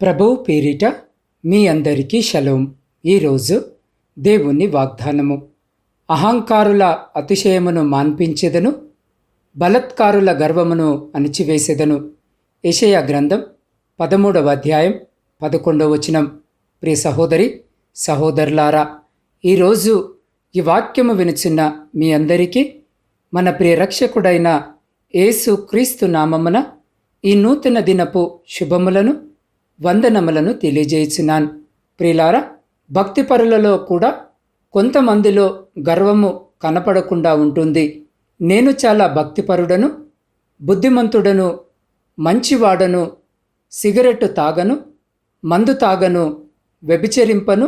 ప్రభువు పేరిట మీ అందరికీ షలోం ఈరోజు దేవుని వాగ్దానము. అహంకారుల అతిశయమును మాన్పించెదను బలత్కారుల గర్వమును అణిచివేసెదను. యషయ గ్రంథం పదమూడవ అధ్యాయం పదకొండవ వచనం. ప్రియ సహోదరి సహోదరులారా ఈరోజు ఈ వాక్యము వినుచున్న మీ అందరికీ మన ప్రియ రక్షకుడైన యేసు క్రీస్తు నామమున ఈ నూతన దినపు శుభములను వందనములను తెలియజేసినాను. ప్రిలారా భక్తిపరులలో కూడా కొంతమందిలో గర్వము కనపడకుండా ఉంటుంది. నేను చాలా భక్తిపరుడను బుద్ధిమంతుడను మంచివాడను సిగరెట్టు తాగను మందు తాగను వ్యభిచరింపను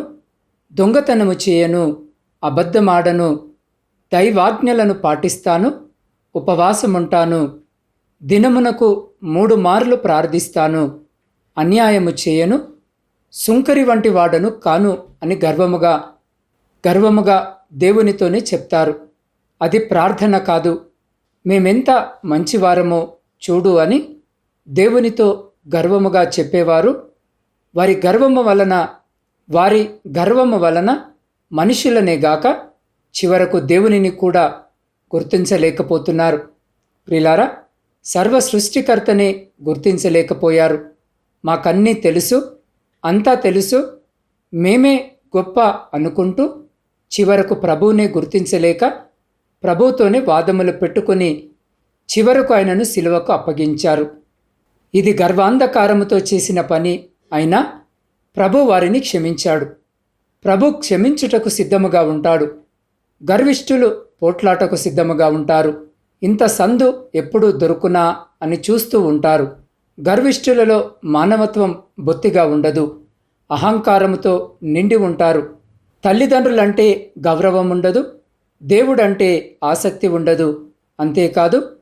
దొంగతనము చేయను అబద్ధమాడను దైవాజ్ఞలను పాటిస్తాను ఉపవాసముంటాను దినమునకు మూడు మార్లు ప్రార్థిస్తాను. అన్యాయము చేయను సుంకరి వంటి వాడను కాను అని గర్వముగా గర్వముగా దేవునితోనే చెప్తారు. అది ప్రార్థన కాదు. మేమెంత మంచివారమో చూడు అని దేవునితో గర్వముగా చెప్పేవారు. వారి గర్వము వలన వారి గర్వము వలన మనుషులనే గాక చివరకు దేవునిని కూడా గుర్తించలేకపోతున్నారు. ప్రిలారా సర్వ సృష్టికర్తనే గుర్తించలేకపోయారు. మాకన్నీ తెలుసు అంతా తెలుసు. మేమే గొప్ప అనుకుంటూ చివరకు ప్రభువునే గుర్తించలేక ప్రభుతోనే వాదములు పెట్టుకుని చివరకు ఆయనను సిలువకు అప్పగించారు. ఇది గర్వాంధకారముతో చేసిన పని అయినా ప్రభు వారిని క్షమించాడు. ప్రభు క్షమించుటకు సిద్ధముగా ఉంటాడు. గర్విష్ఠులు పోట్లాటకు సిద్ధముగా ఉంటారు. ఇంత సందు ఎప్పుడు దొరుకునా అని చూస్తూ ఉంటారు. గర్విష్ఠులలో మానవత్వం బొత్తిగా ఉండదు. అహంకారముతో నిండి ఉంటారు. తల్లిదండ్రులంటే గౌరవం ఉండదు దేవుడంటే ఆసక్తి ఉండదు. అంతేకాదు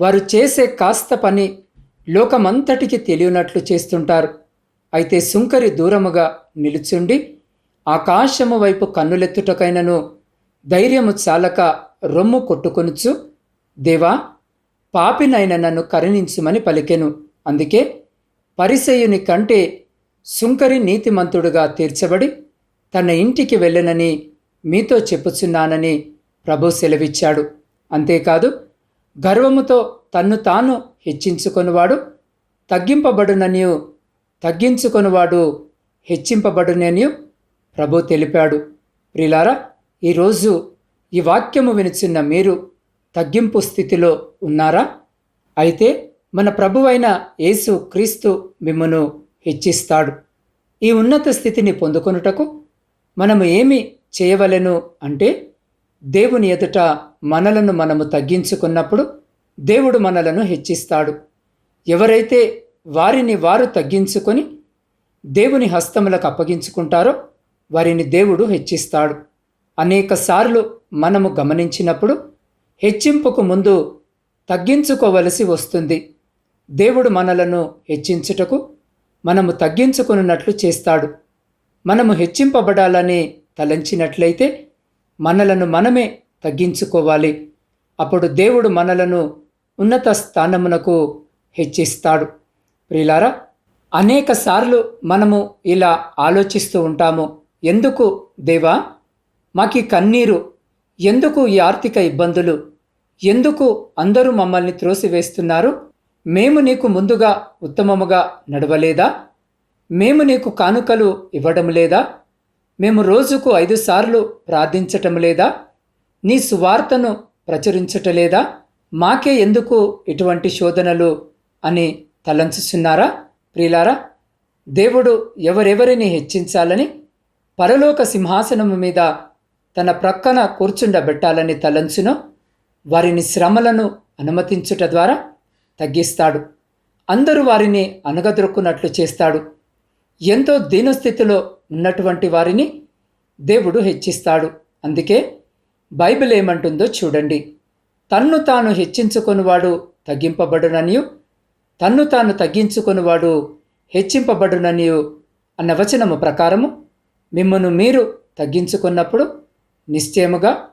వారు చేసే కాస్త పని లోకమంతటికి తెలియనట్లు చేస్తుంటారు. అయితే సుంకరి దూరముగా నిలుచుండి ఆకాశము వైపు కన్నులెత్తుటకైనను ధైర్యము చాలక రొమ్ము కొట్టుకొనుచు దేవా పాపినైన నన్ను కరుణించుమని పలికెను. అందుకే పరిసయుని కంటే సుంకరి నీతిమంతుడుగా తీర్చబడి తన ఇంటికి వెళ్ళనని మీతో చెప్పుచున్నానని ప్రభు సెలవిచ్చాడు. అంతేకాదు గర్వముతో తన్ను తాను హెచ్చించుకొనివాడు తగ్గింపబడుననియు తగ్గించుకొనివాడు హెచ్చింపబడుననియు ప్రభు తెలిపాడు. ప్రిలారా ఈరోజు ఈ వాక్యము వినిచిన్న మీరు తగ్గింపు స్థితిలో ఉన్నారా? అయితే మన ప్రభువైన యేసు క్రీస్తు మిమ్మను హెచ్చిస్తాడు. ఈ ఉన్నత స్థితిని పొందుకొనుటకు మనము ఏమి చేయవలెను అంటే దేవుని ఎదుట మనలను మనము తగ్గించుకున్నప్పుడు దేవుడు మనలను హెచ్చిస్తాడు. ఎవరైతే వారిని వారు తగ్గించుకొని దేవుని హస్తములకు అప్పగించుకుంటారో వారిని దేవుడు హెచ్చిస్తాడు. అనేక సార్లు మనము గమనించినప్పుడు హెచ్చింపుకు ముందు తగ్గించుకోవలసి వస్తుంది. దేవుడు మనలను హెచ్చించుటకు మనము తగ్గించుకున్నట్లు చేస్తాడు. మనము హెచ్చింపబడాలని తలంచినట్లయితే మనలను మనమే తగ్గించుకోవాలి. అప్పుడు దేవుడు మనలను ఉన్నత స్థానమునకు హెచ్చిస్తాడు. ప్రిలారా అనేక సార్లు మనము ఇలా ఆలోచిస్తూ ఉంటాము. ఎందుకు దేవా? మాకి కన్నీరు. ఎందుకు ఈ ఆర్థిక ఇబ్బందులు? ఎందుకు అందరూ మమ్మల్ని త్రోసివేస్తున్నారు? మేము నీకు ముందుగా ఉత్తమముగా నడవలేదా? మేము నీకు కానుకలు ఇవ్వడం లేదా? మేము రోజుకు ఐదు సార్లు ప్రార్థించటం లేదా? నీ సువార్తను ప్రచురించటలేదా? మాకే ఎందుకు ఇటువంటి శోధనలు అని తలంచుచున్నారా? ప్రియులారా దేవుడు ఎవరెవరిని హెచ్చించాలని పరలోక సింహాసనము మీద తన ప్రక్కన కూర్చుండబెట్టాలని తలంచునో వారిని శ్రమలను అనుమతించుట ద్వారా తగ్గిస్తాడు. అందరూ వారిని అనగదొక్కున్నట్లు చేస్తాడు. ఎంతో దీనస్థితిలో ఉన్నటువంటి వారిని దేవుడు హెచ్చిస్తాడు. అందుకే బైబిల్ ఏమంటుందో చూడండి. తన్ను తాను హెచ్చించుకునివాడు తగ్గింపబడుననియు తన్ను తాను తగ్గించుకునివాడు హెచ్చింపబడుననియు అన్న వచనము ప్రకారము మిమ్మను మీరు తగ్గించుకున్నప్పుడు నిశ్చయముగా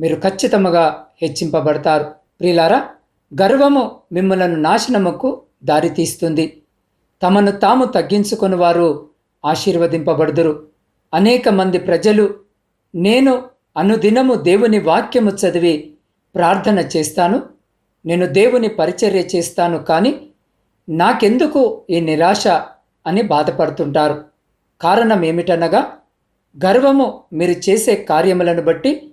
మీరు ఖచ్చితముగా హెచ్చింపబడతారు. ప్రియులారా గర్వము మిమ్మలను నాశనముకు దారితీస్తుంది. తమను తాము తగ్గించుకొని వారు ఆశీర్వదింపబడుదురు. అనేక మంది ప్రజలు నేను అనుదినము దేవుని వాక్యము చదివి ప్రార్థన చేస్తాను. నేను దేవుని పరిచర్య చేస్తాను కానీ నాకెందుకు ఈ నిరాశ అని బాధపడుతుంటారు. కారణం ఏమిటనగా గర్వము మీరు చేసే కార్యములను బట్టి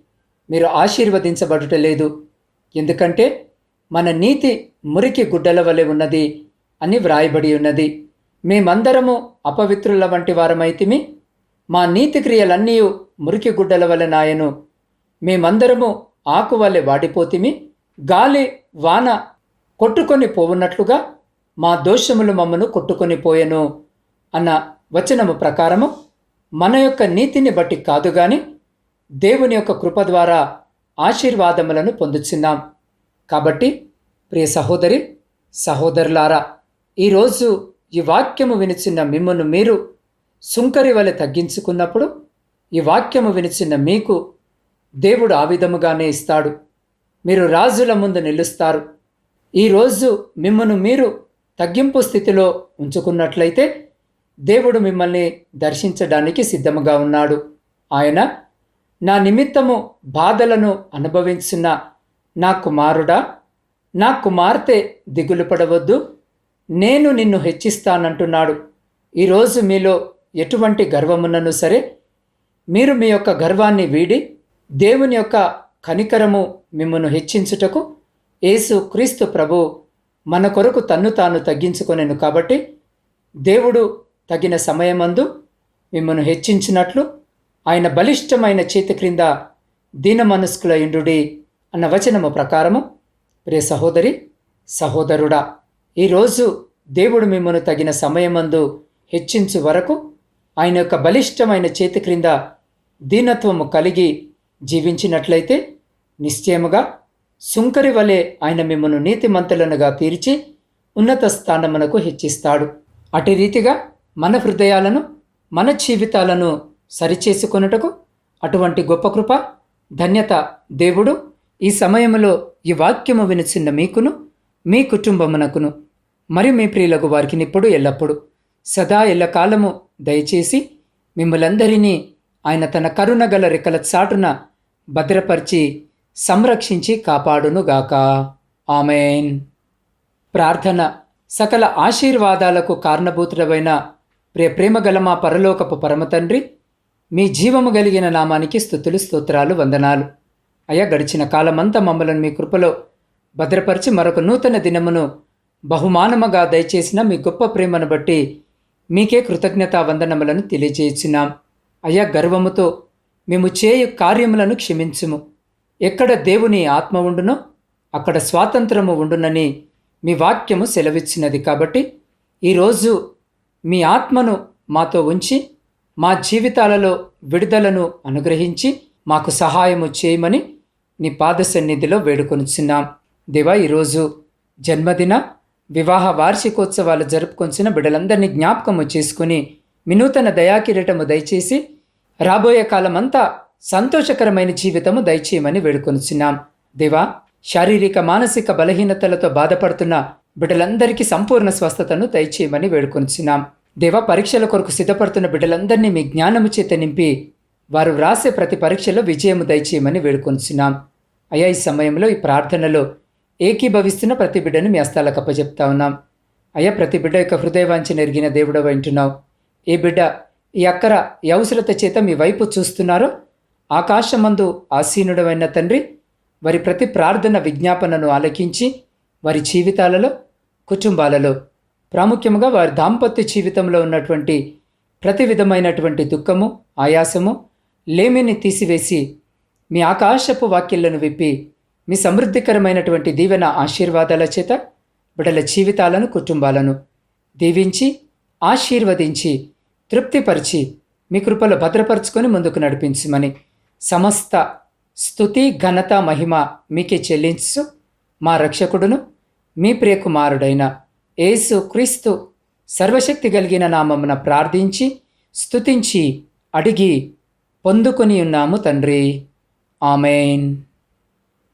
మీరు ఆశీర్వదించబడటలేదు ఎందుకంటే మన నీతి మురికి గుడ్డల వలె ఉన్నది అని వ్రాయబడి ఉన్నది. మేమందరము అపవిత్రుల వంటి వారమైతిమి. మా నీతి క్రియలన్నీ మురికి గుడ్డల వలె నాయను. మేమందరము ఆకు వలె వాడిపోతిమి. గాలి వాన కొట్టుకొని పోవున్నట్లుగా మా దోషములు మమ్మను కొట్టుకొని పోయెను అన్న వచనము ప్రకారము మన యొక్క నీతిని బట్టి కాదు గాని దేవుని యొక్క కృప ద్వారా ఆశీర్వాదములను పొందుచున్నాం. కాబట్టి ప్రియ సహోదరి సహోదరులారా ఈరోజు ఈ వాక్యము వినిచిన్న మిమ్మల్ని మీరు సుంకరి వలె తగ్గించుకున్నప్పుడు ఈ వాక్యము వినిచిన్న మీకు దేవుడు ఆ విధముగానే ఇస్తాడు. మీరు రాజుల ముందు నిలుస్తారు. ఈరోజు మిమ్మను మీరు తగ్గింపు స్థితిలో ఉంచుకున్నట్లయితే దేవుడు మిమ్మల్ని దర్శించడానికి సిద్ధముగా ఉన్నాడు. ఆయన నా నిమిత్తము బాధలను అనుభవించిన నా కుమారుడా నా కుమార్తె దిగులు పడవద్దు. నేను నిన్ను హెచ్చిస్తానంటున్నాడు. ఈరోజు మీలో ఎటువంటి గర్వమున్నను సరే మీరు మీ యొక్క గర్వాన్ని వీడి దేవుని యొక్క కనికరము మిమ్మను హెచ్చించుటకు యేసు క్రీస్తు ప్రభు మన కొరకు తన్ను తాను తగ్గించుకొనెను కాబట్టి దేవుడు తగిన సమయమందు మిమ్మను హెచ్చించినట్లు ఆయన బలిష్టమైన చేతి క్రింద దీన మనస్కుల ఇండుడి అన్న వచనము ప్రకారము ప్రియ సహోదరి సహోదరుడా ఈరోజు దేవుడు మిమ్మను తగిన సమయమందు హెచ్చించు వరకు ఆయన యొక్క బలిష్టమైన చేతి క్రింద దీనత్వము కలిగి జీవించినట్లయితే నిశ్చయముగా సుంకరి వలె ఆయన మిమ్మను నీతిమంతులనుగా తీర్చి ఉన్నత స్థానమునకు హెచ్చిస్తాడు. అటు రీతిగా మన హృదయాలను మన జీవితాలను సరిచేసుకొనుటకు అటువంటి గొప్ప కృప ధన్యత దేవుడు ఈ సమయంలో ఈ వాక్యము వినిచిన్న మీకును మీ కుటుంబమునకును మరి మీ ప్రియులకు వారికి ఇప్పుడు ఎల్లప్పుడు సదా ఎల్లకాలము దయచేసి మిమ్మలందరినీ ఆయన తన కరుణ గల రెక్కల చాటున భద్రపరిచి సంరక్షించి కాపాడునుగాక. ఆమెన్. ప్రార్థన సకల ఆశీర్వాదాలకు కారణభూతుడమైన ప్రియ ప్రేమగల మా పరలోకపు పరమతండ్రి మీ జీవము కలిగిన నామానికి స్థుతులు స్తోత్రాలు వందనాలు. అయ్యా గడిచిన కాలమంతా మమ్మలను మీ కృపలో భద్రపరిచి మరొక నూతన దినమును బహుమానముగా దయచేసిన మీ గొప్ప ప్రేమను బట్టి మీకే కృతజ్ఞతా వందనములను తెలియజేయుచున్నాం అయ్యా గర్వముతో మేము చేయు కార్యములను క్షమించుము. ఎక్కడ దేవుని ఆత్మ ఉండునో అక్కడ స్వాతంత్రము ఉండునని మీ వాక్యము సెలవిచ్చినది కాబట్టి ఈరోజు మీ ఆత్మను మాతో ఉంచి మా జీవితాలలో విడుదలను అనుగ్రహించి మాకు సహాయము చేయమని నీ పాద సన్నిధిలో వేడుకొనిచున్నాం. దేవా ఈరోజు జన్మదిన వివాహ వార్షికోత్సవాలు జరుపుకొంచిన బిడ్డలందరినీ జ్ఞాపకము చేసుకుని వినూతన దయాకిరీటము దయచేసి రాబోయే కాలమంతా సంతోషకరమైన జీవితము దయచేయమని వేడుకొనిచున్నాం. దేవా శారీరక మానసిక బలహీనతలతో బాధపడుతున్న బిడ్డలందరికీ సంపూర్ణ స్వస్థతను దయచేయమని వేడుకొనిచున్నాం. దేవ పరీక్షల కొరకు సిద్ధపడుతున్న బిడ్డలందరినీ మీ జ్ఞానము చేత నింపి వారు వ్రాసే ప్రతి పరీక్షలో విజయము దయచేయమని వేడుకొనిచున్నాం. అయ్యా ఈ సమయంలో ఈ ప్రార్థనలో ఏకీభవిస్తున్న ప్రతి బిడ్డను మీ అస్తాలకు అప్పచెప్తా ఉన్నాం. అయ్యా ప్రతి బిడ్డ యొక్క హృదయవాంఛ నెరిగిన దేవుడవ వింటున్నావు ఏ బిడ్డ ఈ అక్కర ఈ అవసరత చేత మీ వైపు చూస్తున్నారో ఆకాశమందు ఆసీనుడమైన తండ్రి వారి ప్రతి ప్రార్థన విజ్ఞాపనను ఆలకించి వారి జీవితాలలో కుటుంబాలలో ప్రాముఖ్యంగా వారి దాంపత్య జీవితంలో ఉన్నటువంటి ప్రతి విధమైనటువంటి దుఃఖము ఆయాసము లేమిని తీసివేసి మీ ఆకాశపు వాక్యలను విప్పి మీ సమృద్ధికరమైనటువంటి దీవెన ఆశీర్వాదాల చేత బిడల జీవితాలను కుటుంబాలను దీవించి ఆశీర్వదించి తృప్తిపరిచి మీ కృపలో భద్రపరుచుకొని ముందుకు నడిపించమని సమస్త స్థుతి ఘనత మహిమ మీకే చెల్లించు మా రక్షకుడును మీ ప్రియకుమారుడైన యేసు క్రీస్తు సర్వశక్తి కలిగిన నామమున ప్రార్థించి స్తుతించి అడిగి పొందుకొని ఉన్నాము తండ్రి. ఆమెన్